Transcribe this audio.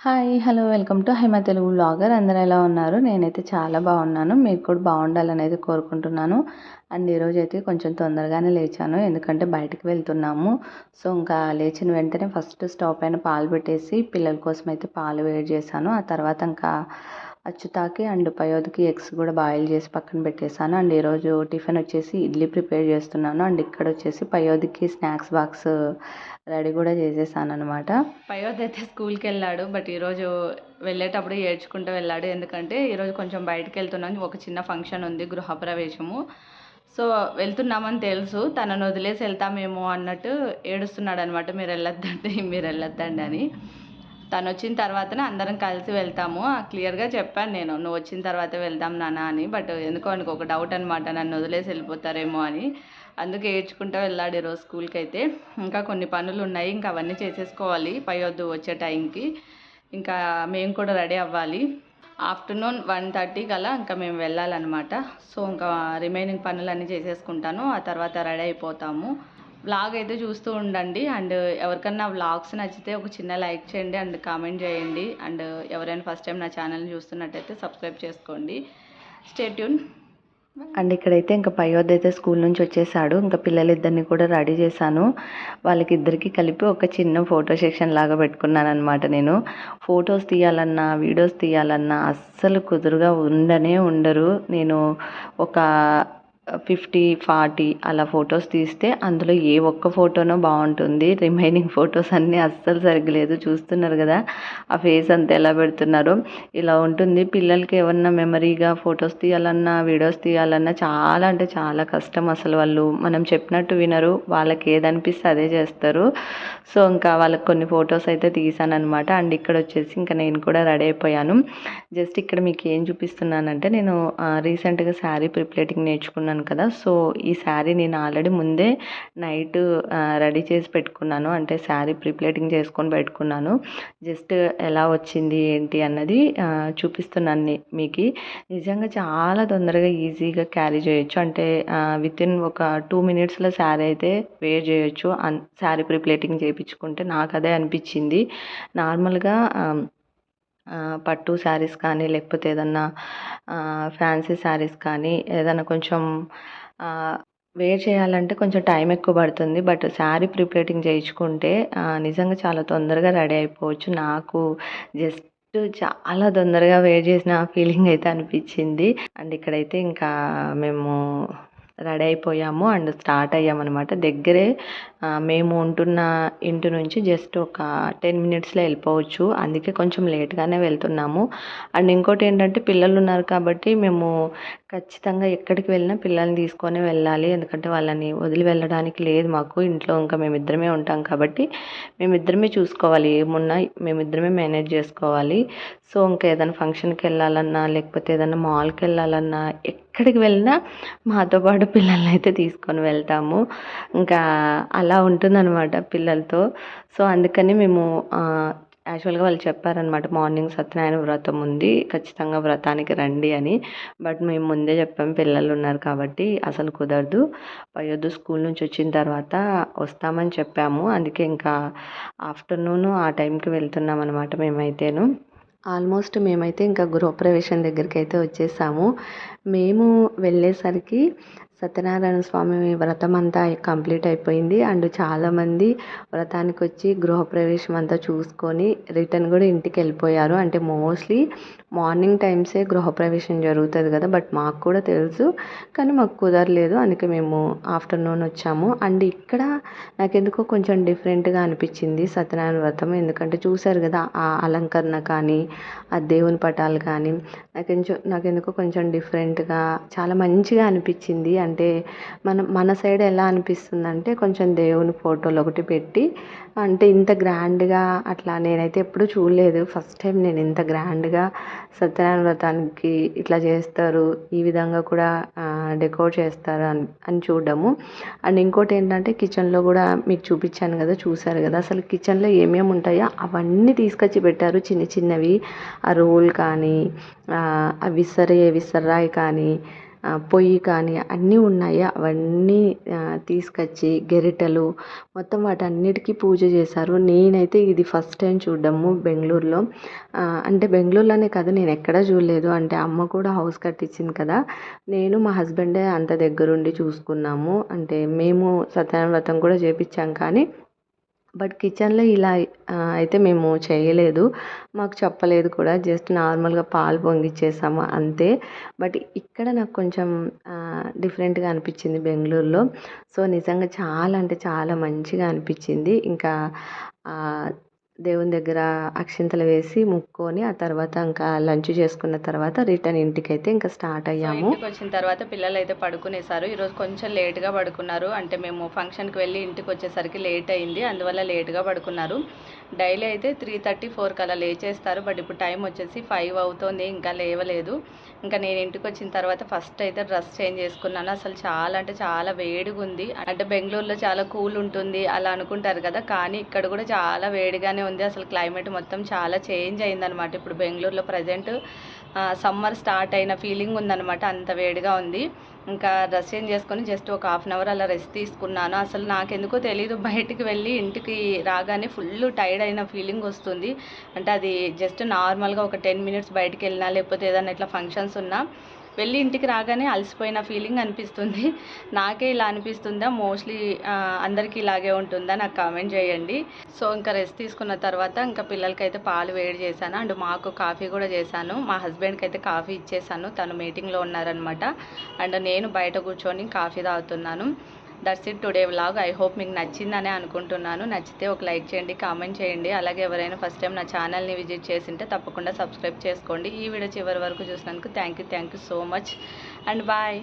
Hi hello welcome to Haima Telugu blogger అందరూ ఎలా ఉన్నారు? నేనైతే చాలా బాగున్నాను. మీరు కూడా బాగుండాలని అయితే కోరుకుంటున్నాను. అండ్ ఈరోజు అయితే కొంచెం తొందరగానే లేచాను. ఎందుకంటే బయటకు వెళ్తున్నాము. సో ఇంకా లేచిన వెంటనే ఫస్ట్ స్టవ్ పైన పాలు పెట్టేసి పిల్లల కోసం అయితే పాలు వేడి చేశాను. ఆ తర్వాత ఇంకా అచ్చుతాకి అండ్ పయోదికి ఎగ్స్ కూడా బాయిల్ చేసి పక్కన పెట్టేశాను. అండ్ ఈరోజు టిఫిన్ వచ్చేసి ఇడ్లీ ప్రిపేర్ చేస్తున్నాను. అండ్ ఇక్కడ వచ్చేసి పయోదికి స్నాక్స్ బాక్స్ రెడీ కూడా చేసేసాను అనమాట పయోధ్ అయితే స్కూల్కి వెళ్ళాడు బట్ ఈరోజు వెళ్ళేటప్పుడు ఏడ్చుకుంటూ వెళ్ళాడు. ఎందుకంటే ఈరోజు కొంచెం బయటకు వెళ్తున్నాను ఒక చిన్న ఫంక్షన్ ఉంది గృహప్రవేశము. సో వెళ్తున్నామని తెలుసు. తనను వదిలేసి వెళ్తామేమో అన్నట్టు ఏడుస్తున్నాడు అనమాట మీరు వెళ్ళొద్దండి మీరు వెళ్ళొద్దండి అని. తను వచ్చిన తర్వాతనే అందరం కలిసి వెళ్తాము. క్లియర్గా చెప్పాను నేను. నువ్వు వచ్చిన తర్వాత వెళ్దాం నాన్న అని. బట్ ఎందుకో అనుకో ఒక డౌట్ అనమాట నన్ను వదిలేసి వెళ్ళిపోతారేమో అని. అందుకే ఏడ్చుకుంటూ వెళ్ళాడు ఈరోజు స్కూల్కి అయితే ఇంకా కొన్ని పనులు ఉన్నాయి. ఇంకా అవన్నీ చేసేసుకోవాలి. పై వద్దు వచ్చే టైంకి. ఇంకా మేము కూడా రెడీ అవ్వాలి. ఆఫ్టర్నూన్ వన్ థర్టీ కల్లా ఇంకా మేము వెళ్ళాలన్నమాట. సో ఇంకా రిమైనింగ్ పనులన్నీ చేసేసుకుంటాను. ఆ తర్వాత రెడీ అయిపోతాము. వ్లాగ్ అయితే చూస్తూ ఉండండి. అండ్ ఎవరికన్నా వ్లాగ్స్ నచ్చితే ఒక చిన్న లైక్ చేయండి అండ్ కామెంట్ చేయండి. అండ్ ఎవరైనా ఫస్ట్ టైం నా ఛానల్ని చూస్తున్నట్టయితే సబ్స్క్రైబ్ చేసుకోండి. స్టేట్యూన్ అండ్ ఇక్కడైతే ఇంకా పయోద్ అయితే స్కూల్ నుంచి వచ్చేసాడు. ఇంకా పిల్లలిద్దరిని కూడా రెడీ చేశాను. వాళ్ళకి ఇద్దరికి కలిపి ఒక చిన్న ఫోటో సెక్షన్ లాగా పెట్టుకున్నాను అనమాట నేను. ఫొటోస్ తీయాలన్నా వీడియోస్ తీయాలన్నా అస్సలు కుదురుగా ఉండనే ఉండరు. నేను ఒక ఫిఫ్టీ ఫార్టీ అలా ఫొటోస్ తీస్తే అందులో ఏ ఒక్క ఫోటోనో బాగుంటుంది. రిమైనింగ్ ఫొటోస్ అన్నీ అస్సలు సరిగ్గా చూస్తున్నారు కదా ఆ ఫేస్ అంతా ఎలా పెడుతున్నారో. ఇలా ఉంటుంది. పిల్లలకి ఏమన్నా మెమరీగా ఫొటోస్ తీయాలన్నా వీడియోస్ తీయాలన్నా చాలా అంటే చాలా కష్టం అసలు వాళ్ళు. మనం చెప్పినట్టు వినరు. వాళ్ళకి ఏదనిపిస్తే అదే చేస్తారు. సో ఇంకా వాళ్ళకి కొన్ని ఫొటోస్ అయితే తీసాను అనమాట అండ్ ఇక్కడ వచ్చేసి ఇంకా నేను కూడా రెడీ అయిపోయాను. జస్ట్ ఇక్కడ మీకు ఏం చూపిస్తున్నానంటే నేను రీసెంట్గా శారీ ప్రిప్లేటింగ్ నేర్చుకున్నాను. అనుకున్నాను కదా. సో ఈ శారీ నేను ఆల్రెడీ ముందే నైట్ రెడీ చేసి పెట్టుకున్నాను. అంటే శారీ ప్రిప్లేటింగ్ చేసుకొని పెట్టుకున్నాను. జస్ట్ ఎలా వచ్చింది ఏంటి అన్నది చూపిస్తున్నాను మీకు. నిజంగా చాలా తొందరగా ఈజీగా క్యారీ చేయొచ్చు. అంటే విత్ ఇన్ ఒక టూ మినిట్స్లో శారీ అయితే వేర్ చేయొచ్చు. శారీ ప్రిప్లేటింగ్ చేయించుకుంటే నాకు అదే అనిపించింది. నార్మల్గా పట్టు శారీస్ కానీ లేకపోతే ఏదన్నా ఫ్యాన్సీ శారీస్ కానీ ఏదైనా కొంచెం వేర్ చేయాలంటే కొంచెం టైం ఎక్కువ పడుతుంది. బట్ శారీ ప్రిపేటింగ్ చేయించుకుంటే నిజంగా చాలా తొందరగా రెడీ అయిపోవచ్చు. నాకు జస్ట్ చాలా తొందరగా వేర్ చేసిన ఫీలింగ్ అయితే అనిపించింది. అండ్ ఇక్కడైతే ఇంకా మేము రెడీ అయిపోయాము అండ్ స్టార్ట్ అయ్యామన్నమాట. దగ్గరే మేము ఉంటున్న ఇంటి నుంచి జస్ట్ ఒక టెన్ మినిట్స్లో వెళ్ళిపోవచ్చు. అందుకే కొంచెం లేట్గానే వెళ్తున్నాము. అండ్ ఇంకోటి ఏంటంటే పిల్లలు ఉన్నారు కాబట్టి మేము ఖచ్చితంగా ఎక్కడికి వెళ్ళినా పిల్లల్ని తీసుకొని వెళ్ళాలి. ఎందుకంటే వాళ్ళని వదిలి వెళ్ళడానికి లేదు మాకు. ఇంట్లో ఇంకా మేమిద్దరమే ఉంటాం కాబట్టి మేమిద్దరమే చూసుకోవాలి. ఏమున్నా మేమిద్దరమే మేనేజ్ చేసుకోవాలి. సో ఇంకా ఏదైనా ఫంక్షన్కి వెళ్ళాలన్నా లేకపోతే ఏదైనా మాల్కి వెళ్ళాలన్నా ఎక్కడికి వెళ్ళినా మాతో పాటు పిల్లల్ని అయితే తీసుకొని వెళ్తాము. ఇంకా అలా ఉంటుందన్నమాట పిల్లలతో. సో అందుకని మేము యాక్చువల్గా వాళ్ళు చెప్పారనమాట మార్నింగ్ సత్యనారాయణ వ్రతం ఉంది ఖచ్చితంగా వ్రతానికి రండి అని. బట్ మేము ముందే చెప్పాము పిల్లలు ఉన్నారు కాబట్టి అసలు కుదరదు. పయ్యొద్దు స్కూల్ నుంచి వచ్చిన తర్వాత వస్తామని చెప్పాము. అందుకే ఇంకా ఆఫ్టర్నూన్ ఆ టైంకి వెళ్తున్నాం అనమాట మేమైతేను. ఆల్మోస్ట్ మేమైతే ఇంకా గృహప్రవేశం దగ్గరికి అయితే వచ్చేసాము. మేము వెళ్ళేసరికి సత్యనారాయణ స్వామి వ్రతం అంతా కంప్లీట్ అయిపోయింది. అండ్ చాలామంది వ్రతానికి వచ్చి గృహప్రవేశం అంతా చూసుకొని రిటర్న్ కూడా ఇంటికి వెళ్ళిపోయారు. అంటే మోస్ట్లీ మార్నింగ్ టైమ్సే గృహప్రవేశం జరుగుతుంది కదా బట్ మాకు కూడా తెలుసు. కానీ మాకు కుదరలేదు అందుకే మేము ఆఫ్టర్నూన్ వచ్చాము. అండ్ ఇక్కడ నాకు ఎందుకో కొంచెం డిఫరెంట్గా అనిపించింది సత్యనారాయణ వ్రతం. ఎందుకంటే చూశారు కదా ఆ అలంకరణ కానీ ఆ దేవుని పటాలు కానీ నాకు నాకు ఎందుకో కొంచెం డిఫరెంట్గా చాలా మంచిగా అనిపించింది. అంటే మన మన సైడ్ ఎలా అనిపిస్తుందంటే కొంచెం దేవుని ఫోటోలు ఒకటి పెట్టి అంటే ఇంత గ్రాండ్గా అట్లా నేనైతే ఎప్పుడూ చూడలేదు. ఫస్ట్ టైం నేను ఇంత గ్రాండ్గా సత్యనారాయణ వ్రతానికి ఇట్లా చేస్తారు ఈ విధంగా కూడా డెకోర్ చేస్తారు అని అని చూడడము అండ్ ఇంకోటి ఏంటంటే కిచెన్లో కూడా మీకు చూపించాను కదా చూసారు కదా అసలు కిచెన్లో ఏమేమి ఉంటాయో అవన్నీ తీసుకొచ్చి పెట్టారు చిన్న చిన్నవి. ఆ రోల్ కానీ ఆ విసరే విసర్రాయి కానీ పొయ్యి కానీ అన్నీ ఉన్నాయి? అవన్నీ తీసుకొచ్చి గెరిటెలు మొత్తం వాటన్నిటికీ పూజ చేశారు. నేనైతే ఇది ఫస్ట్ టైం చూడడము బెంగళూరులో. అంటే బెంగళూరులోనే కాదు నేను ఎక్కడా చూడలేదు. అంటే అమ్మ కూడా హౌస్ కట్టించింది కదా. నేను మా హస్బెండే అంత దగ్గరుండి చూసుకున్నాము. అంటే మేము సత్యనారాయణ వ్రతం కూడా చేపించాం కానీ బట్ కిచెన్లో ఇలా అయితే మేము చేయలేదు. మాకు చెప్పలేదు కూడా. జస్ట్ నార్మల్గా పాలు పొంగిచ్చేసాము అంతే. బట్ ఇక్కడ నాకు కొంచెం డిఫరెంట్గా అనిపించింది బెంగళూరులో. సో నిజంగా చాలా అంటే చాలా మంచిగా అనిపించింది. ఇంకా దేవుని దగ్గర అక్షింతలు వేసి ముక్కొని ఆ తర్వాత ఇంకా లంచ్ చేసుకున్న తర్వాత రిటర్న్ ఇంటికైతే ఇంకా స్టార్ట్ అయ్యాము. ఇంటికి వచ్చిన తర్వాత పిల్లలు అయితే పడుకునేసారు. ఈరోజు కొంచెం లేట్గా పడుకున్నారు. అంటే మేము ఫంక్షన్కి వెళ్ళి ఇంటికి వచ్చేసరికి లేట్ అయింది. అందువల్ల లేట్గా పడుకున్నారు. డైలీ అయితే త్రీ థర్టీ ఫోర్కి అలా లేచేస్తారు. బట్ ఇప్పుడు టైం వచ్చేసి ఫైవ్ అవుతోంది. ఇంకా లేవలేదు. ఇంకా నేను ఇంటికి వచ్చిన తర్వాత ఫస్ట్ అయితే డ్రెస్ చేంజ్ చేసుకున్నాను. అసలు చాలా అంటే చాలా వేడిగా ఉంది. అంటే బెంగళూరులో చాలా కూల్ ఉంటుంది అలా అనుకుంటారు కదా. కానీ ఇక్కడ కూడా చాలా వేడిగానే ఉంది. అసలు క్లైమేట్ మొత్తం చాలా చేంజ్ అయిందనమాట ఇప్పుడు బెంగళూరులో ప్రజెంట్ సమ్మర్ స్టార్ట్ అయిన ఫీలింగ్ ఉందన్నమాట. అంత వేడిగా ఉంది. ఇంకా డ్రెస్ చేంజ్ చేసుకొని జస్ట్ ఒక హాఫ్ అన్ అవర్ అలా రెస్ట్ తీసుకున్నాను. అసలు నాకెందుకో తెలియదు బయటికి వెళ్ళి ఇంటికి రాగానే ఫుల్ టైర్డ్ అయిన ఫీలింగ్ వస్తుంది. అంటే అది జస్ట్ నార్మల్గా ఒక టెన్ మినిట్స్ బయటికి వెళ్ళినా లేకపోతే ఏదైనా ఇట్లా ఫంక్షన్స్ ఉన్నా వెళ్ళి ఇంటికి రాగానే అలసిపోయిన ఫీలింగ్ అనిపిస్తుంది. నాకే ఇలా అనిపిస్తుందా? మోస్ట్లీ అందరికీ ఇలాగే ఉంటుందా? నాకు కామెంట్ చేయండి. సో ఇంకా రెస్ట్ తీసుకున్న తర్వాత ఇంకా పిల్లలకైతే పాలు వేడి చేశాను. అండ్ మాకు కాఫీ కూడా చేశాను. మా హస్బెండ్కి అయితే కాఫీ ఇచ్చేసాను తను మీటింగ్లో ఉన్నారనమాట అండ్ నేను బయట కూర్చొని కాఫీ తాగుతున్నాను. That's it today vlog. I hope మీకు నచ్చిందనే అనుకుంటున్నాను. నచ్చితే ఒక లైక్ చేయండి కామెంట్ చేయండి. అలాగే ఎవరైనా ఫస్ట్ టైం నా ఛానల్ని విజిట్ చేసింటే తప్పకుండా సబ్స్క్రైబ్ చేసుకోండి. ఈ వీడియో చివరి వరకు చూసినందుకు thank you thank you so much. And bye.